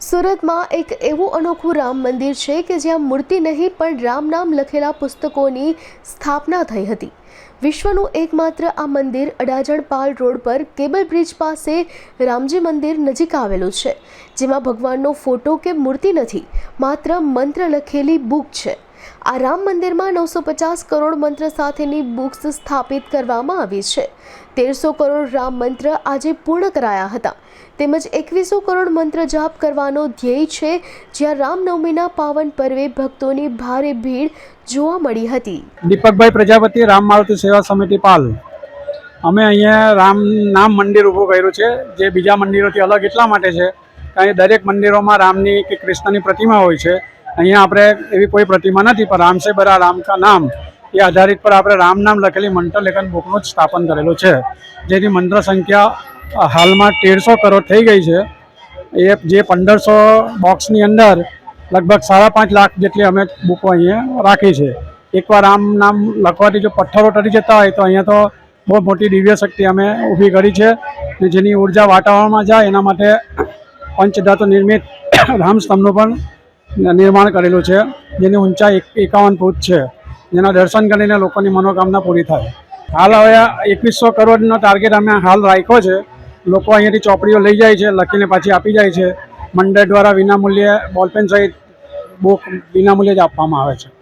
સુરતમાં એક એવું અનોખું રામ મંદિર છે કે જ્યાં મૂર્તિ નહીં, પણ રામ નામ લખેલા પુસ્તકોની સ્થાપના થઈ હતી. વિશ્વનું એકમાત્ર આ મંદિર અડાજણ પાલ રોડ પર કેબલ બ્રિજ પાસે રામજી મંદિર નજીક આવેલું છે, જેમાં ભગવાનનો ફોટો કે મૂર્તિ નથી, માત્ર મંત્ર લખેલી બુક છે. આ રામ મંદિરમાં નવસો પચાસ કરોડ મંત્ર સાથેની બુક્સ સ્થાપિત કરવામાં આવી છે. તેરસો કરોડ રામ મંત્ર આજે પૂર્ણ કરાયા હતા. તેમજ એકવીસો કરોડ મંત્ર જાપ કરવાનો ધ્યેય છે, જ્યાં રામનવમીના પાવન પર્વે ભક્તોની ભારે ભીડ જોવા મળી હતી. દીપકભાઈ પ્રજાપતિ, રામ મારુતિ સેવા સમિતિ પાલ. અમે અહીંયા રામ નામ મંદિર ઊભું કર્યું છે, જે બીજા મંદિરોથી અલગ એટલા માટે છે કારણ દરેક મંદિરોમાં રામની કે કૃષ્ણની પ્રતિમા હોય છે. અહીંયા આપણે એવી કોઈ પ્રતિમા નથી, પણ રામ સે બરા રામ કા નામ, એ આધારિત પર આપણે રામ નામ લખેલી મંત્ર લેખન બુકનું જ સ્થાપન કરેલું છે. જેની મંત્ર સંખ્યા હાલમાં તેરસો કરોડ થઈ ગઈ છે. એ જે પંદરસો બોક્સની અંદર લગભગ સાડા પાંચ લાખ જેટલી અમે બુકો અહીંયા રાખી છે. એકવાર રામ નામ લખવાથી જો પથ્થરો ટરી જતા હોય તો અહીંયા તો બહુ મોટી દિવ્ય શક્તિ અમે ઊભી કરી છે ને જેની ઊર્જા વાતાવરણમાં જાય એના માટે પંચધાતુ નિર્મિત રામસ્તંભનું પણ નિર્માણ કરેલું છે. જેની ઊંચાઈ એકાવન ફૂટ છે. જેના દર્શન કરીને લોકોની મનોકામના પૂરી થાય. હાલ હવે એકવીસો કરોડનો ટાર્ગેટ અમે હાલ રાખ્યો છે. લોકો અહીંયાથી ચોપડીઓ લઈ જાય છે, લખીને પાછી આપી જાય છે. મંડળ દ્વારા વિનામૂલ્યે બોલપેન સહિત બુક વિનામૂલ્યે જ આપવામાં આવે છે.